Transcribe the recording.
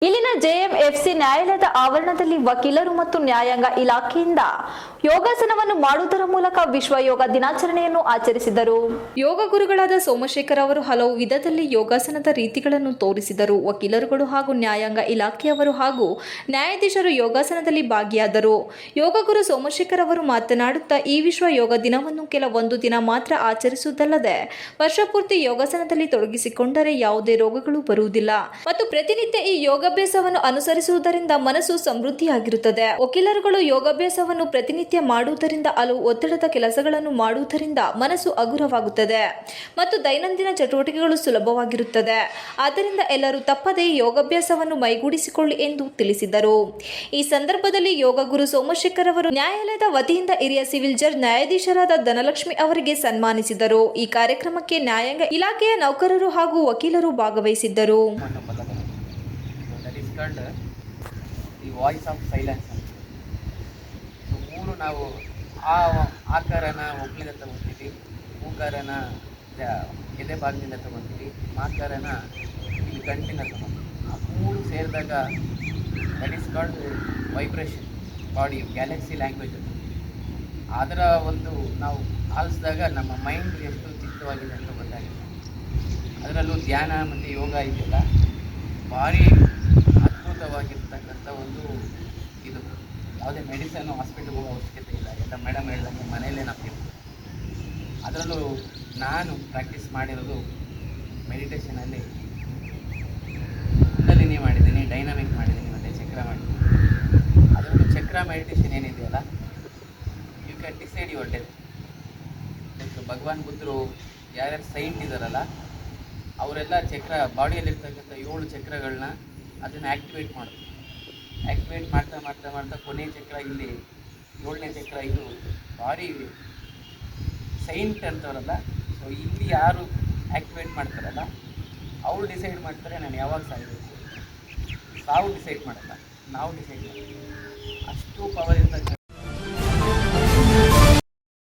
Или ಆವರಣದಲ್ಲಿ ವಕೀಲರು ಮತ್ತು ನ್ಯಾಯಾಂಗ ಇಲಾಖೆಯಿಂದ ಯೋಗಾಸನವನ್ನು ಮಾಡುವುದರ ಮೂಲಕ ವಿಶ್ವ ಯೋಗ ದಿನಾಚರಣೆಯನ್ನು ಆಚರಿಸಿದರು. ಯೋಗ ಗುರುಗಳಾದ ಸೋಮಶೇಖರ್ ಅವರು ಹಲವು ವಿಧದಲ್ಲಿ ಯೋಗಾಸನದ ರೀತಿಗಳನ್ನು ತೋರಿಸಿದರು. ವಕೀಲರುಗಳು ಹಾಗೂ ನ್ಯಾಯಾಂಗ ಇಲಾಖೆಯವರು ಹಾಗೂ ನ್ಯಾಯಾಧೀಶರು ಯೋಗಾಸನದಲ್ಲಿ ಭಾಗಿಯಾದರು. ಯೋಗ ಗುರು ಸೋಮಶೇಖರ್ ಅವರು ಮಾತನಾಡುತ್ತಾ, ಈ ವಿಶ್ವ ಯೋಗ ದಿನವನ್ನು ಕೆಲವೊಂದು ದಿನ ಮಾತ್ರ ಆಚರಿಸುವುದಲ್ಲದೆ ವರ್ಷಪೂರ್ತಿ ಯೋಗಾಸನದಲ್ಲಿ ತೊಡಗಿಸಿಕೊಂಡರೆ ಯಾವುದೇ ರೋಗಗಳು ಬರುವುದಿಲ್ಲ. ಮತ್ತು ಪ್ರತಿನಿತ್ಯ ಈ ಯೋಗಾಭ್ಯಾಸವನ್ನು ಅನುಸರಿಸುವುದರಿಂದ ಮನಸ್ಸು ಸಮೃದ್ಧಿಯಾಗಿರುತ್ತದೆ. ವಕೀಲರುಗಳು ಯೋಗಾಭ್ಯಾಸವನ್ನು ಪ್ರತಿನಿತ್ಯ ಮಾಡುವುದರಿಂದ ಹಲವು ಒತ್ತಡದ ಕೆಲಸಗಳನ್ನು ಮಾಡುವುದರಿಂದ ಮನಸ್ಸು ಹಗುರವಾಗುತ್ತದೆ ಮತ್ತು ದೈನಂದಿನ ಚಟುವಟಿಕೆಗಳು ಸುಲಭವಾಗಿರುತ್ತದೆ. ಆದ್ದರಿಂದ ಎಲ್ಲರೂ ತಪ್ಪದೇ ಯೋಗಾಭ್ಯಾಸವನ್ನು ಮೈಗೂಡಿಸಿಕೊಳ್ಳಿ ಎಂದು ತಿಳಿಸಿದರು. ಈ ಸಂದರ್ಭದಲ್ಲಿ ಯೋಗ ಗುರು ಸೋಮಶೇಖರ್ ಅವರು ನ್ಯಾಯಾಲಯದ ವತಿಯಿಂದ ಹಿರಿಯ ಸಿವಿಲ್ ಜಡ್ಜ್ ನ್ಯಾಯಾಧೀಶರಾದ ಧನಲಕ್ಷ್ಮಿ ಅವರಿಗೆ ಸನ್ಮಾನಿಸಿದರು. ಈ ಕಾರ್ಯಕ್ರಮಕ್ಕೆ ನ್ಯಾಯಾಂಗ ಇಲಾಖೆಯ ನೌಕರರು ಹಾಗೂ ವಕೀಲರು ಭಾಗವಹಿಸಿದ್ದರು. Called the voice of silence ಅಂತ ಮೂರು ನಾವು ಆ ಆಕಾರನ ಒಗ್ಲಿಂದ ತಗೊತೀವಿ ಹೂಕಾರನ ಎದೆ ಭಾಗದಿಂದ ತಗೊತೀವಿ ಮಾಕಾರನ ಇಲ್ಲಿ ಗಂಟಿನ ತಗೊತೀವಿ ಆ ಮೂರು ಸೇರಿದಾಗ that is called vibration body galaxy language ಅಂತ ಅದರ ಒಂದು ನಾವು ಆಲಿಸಿದಾಗ ನಮ್ಮ ಮೈಂಡ್ ಎಷ್ಟು ಚಿಕ್ಕವಾಗಿದೆ ಅಂತ ಗೊತ್ತಾಗಿದೆ. ಅದರಲ್ಲೂ ಧ್ಯಾನ ಮತ್ತು ಯೋಗ ಇದೆಯಲ್ಲ, ಭಾರಿ ಅದ್ಭುತವಾಗಿರ್ತಕ್ಕಂಥ ಒಂದು ಇದು. ಯಾವುದೇ ಮೆಡಿಸನ್ ಹಾಸ್ಪಿಟಲ್ ಹೋಗೋ ಅವಶ್ಯಕತೆ ಇಲ್ಲ. ಎಲ್ಲ ಮೇಡಮ್ ಹೇಳ್ದಂಗೆ ಮನೆಯಲ್ಲೇ ನಮಗೆ ಅದರಲ್ಲೂ ನಾನು ಪ್ರಾಕ್ಟೀಸ್ ಮಾಡಿರೋದು ಮೆಡಿಟೇಷನಲ್ಲಿ ಕುಂಡಲಿನಿ ಮಾಡಿದ್ದೀನಿ ಡೈನಾಮಿಕ್ ಮಾಡಿದ್ದೀನಿ, ಮತ್ತು ಚಕ್ರ ಮಾಡಿದ್ದೀನಿ. ಅದರಲ್ಲೂ ಚಕ್ರ ಮೆಡಿಟೇಷನ್ ಏನಿದೆಯಲ್ಲ you can decide your death Bhagwan ಬುದ್ಧರು ಯಾರ್ಯಾರು ಸೈಂಟ್ ಇದ್ದಾರಲ್ಲ ಅವರೆಲ್ಲ ಚಕ್ರ ಬಾಡಿಯಲ್ಲಿರ್ತಕ್ಕಂಥ ಏಳು ಚಕ್ರಗಳನ್ನ ಅದನ್ನು ಆ್ಯಕ್ಟಿವೇಟ್ ಮಾಡೋದು ಆ್ಯಕ್ಟಿವೇಟ್ ಮಾಡ್ತಾ ಮಾಡ್ತಾ ಮಾಡ್ತಾ ಕೊನೆಯ ಚಕ್ರ ಇಲ್ಲಿ, ಏಳನೇ ಚಕ್ರ ಇದು ಭಾರಿ ಸೈಂಟ್ ಅಂತವರಲ್ಲ. ಸೊ ಇಲ್ಲಿ ಯಾರು ಆ್ಯಕ್ಟಿವೇಟ್ ಮಾಡ್ತಾರಲ್ಲ, ಅವ್ರು ಡಿಸೈಡ್ ಮಾಡ್ತಾರೆ, ನಾನು ಯಾವಾಗ ಸಾಯಬೇಕು? ಸಾವು ಡಿಸೈಡ್ ಮಾಡಲ್ಲ, ನಾವು ಡಿಸೈಡ್ ಮಾಡ್ತೀವಿ.